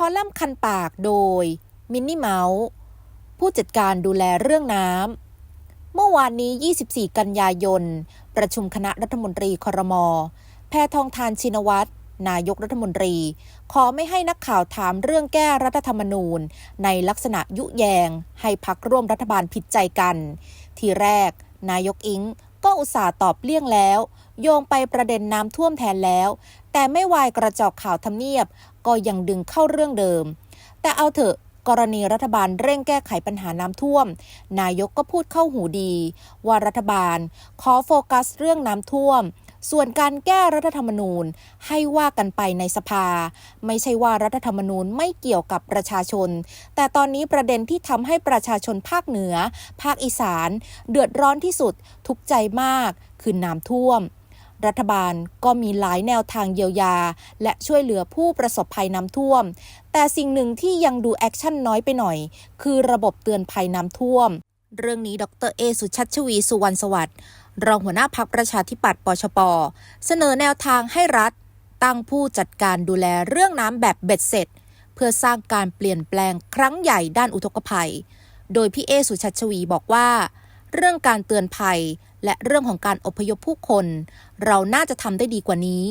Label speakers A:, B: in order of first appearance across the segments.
A: คอลัมน์คันปากโดยมินนี่เมาส์ผู้จัดการดูแลเรื่องน้ำ เมื่อวานนี้ 24 กันยายน ประชุมคณะรัฐมนตรีครมอ แพทองทานชินวัตร นายกรัฐมนตรี ขอไม่ให้นักข่าวถามเรื่องแก้รัฐธรรมนูญ ในลักษณะยุแยง ให้พักร่วมรัฐบาลผิดใจกัน ทีแรก นายกอิงก็อุตส่าห์ตอบเลี่ยงแล้ว โยงไปประเด็นน้ำท่วมแทนแล้ว แต่ไม่วายกระจอกข่าวทำเนียบ ก็ยังดึงเข้าเรื่องเดิม แต่เอาเถอะกรณีรัฐบาลเร่งแก้ไขปัญหาน้ำท่วม นายกก็พูดเข้าหูดี ว่ารัฐบาลขอโฟกัสเรื่องน้ำท่วม ส่วนการแก้รัฐธรรมนูญให้ว่ากันไปในสภา ไม่ใช่ว่ารัฐธรรมนูญไม่เกี่ยวกับประชาชน แต่ตอนนี้ประเด็นที่ทำให้ประชาชนภาคเหนือ ภาคอีสาน เดือดร้อนที่สุดทุกใจมากคือน้ำท่วม รัฐบาลก็มีหลายแนวทางเยียวยา และช่วยเหลือผู้ประสบภัยน้ำท่วม แต่สิ่งหนึ่งที่ยังดูแอคชั่นน้อยไปหน่อย คือระบบเตือนภัยน้ำท่วม เรื่องนี้ดรเอสุชัชวีสุวรรณสวัสดิ์รองหัวหน้าพักประชาธิปัตย์ปชป เสนอแนวทางให้รัฐ ตั้งผู้จัดการดูแลเรื่องน้ำแบบเบ็ดเสร็จ เพื่อสร้างการเปลี่ยนแปลงครั้งใหญ่ด้านอุทกภัย โดยพี่เอสุชัชวีบอกว่า เรื่องการเตือนภัย และเรื่องของการอพยพผู้คน เราน่าจะทำได้ดีกว่านี้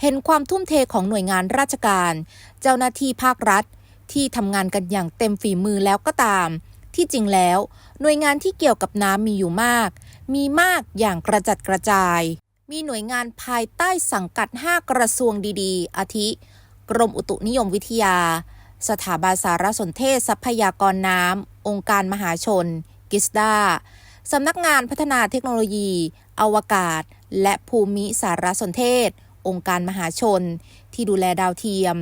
A: เห็นความทุ่มเทของหน่วยงานราชการ เจ้าหน้าที่ภาครัฐ ที่ทำงานกันอย่างเต็มฝีมือแล้วก็ตาม ที่จริงแล้ว หน่วยงานที่เกี่ยวกับน้ำมีอยู่มาก มีมากอย่างกระจัดกระจาย มีหน่วยงานภายใต้สังกัด 5 กระทรวงดี ๆ อาทิ กรมอุตุนิยมวิทยา สถาบันสารสนเทศทรัพยากรน้ำองค์การมหาชน กิสดา สำนักงานพัฒนาเทคโนโลยี อวกาศ และภูมิสารสนเทศ องค์การมหาชน ที่ดูแลดาวเทียม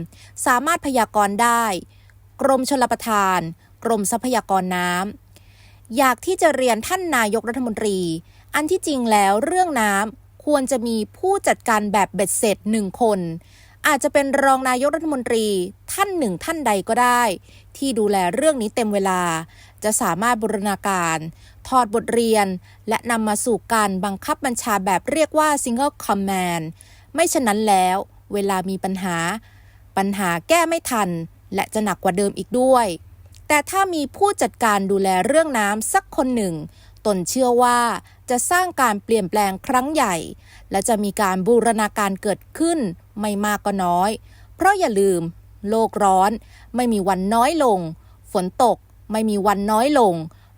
A: สามารถพยากรณ์ได้ กรมชลประทาน กรมทรัพยากรน้ำอยากที่จะเรียนท่านนายกรัฐมนตรี อันที่จริงแล้วเรื่องน้ำควรจะมีผู้จัดการแบบเบ็ดเสร็จหนึ่งคน อาจจะเป็นรองนายกรัฐมนตรีท่านหนึ่งท่านใดก็ได้ ที่ดูแลเรื่องนี้เต็มเวลา จะสามารถบูรณาการ ถอดบทเรียน และนำมาสู่การบังคับบัญชาแบบเรียกว่า single command ไม่ฉะนั้นแล้วเวลามีปัญหา ปัญหาแก้ไม่ทัน และจะหนักกว่าเดิมอีกด้วย แต่ถ้ามีผู้จัดการดูแลเรื่องน้ำสักคนหนึ่ง ตนเชื่อว่าจะสร้างการเปลี่ยนแปลงครั้งใหญ่ และจะมีการบูรณาการเกิดขึ้นไม่มากก็น้อย เพราะอย่าลืม โลกร้อน ไม่มีวันน้อยลง ฝนตกไม่มีวันน้อยลง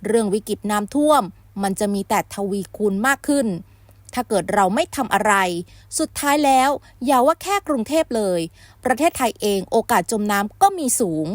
A: เรื่องวิกฤตน้ำท่วม มันจะมีแต่ทวีคูณมากขึ้น ถ้าเกิดเราไม่ทำอะไร สุดท้ายแล้วอย่าว่าแค่กรุงเทพเลย ประเทศไทยเองโอกาสจมน้ำก็มีสูง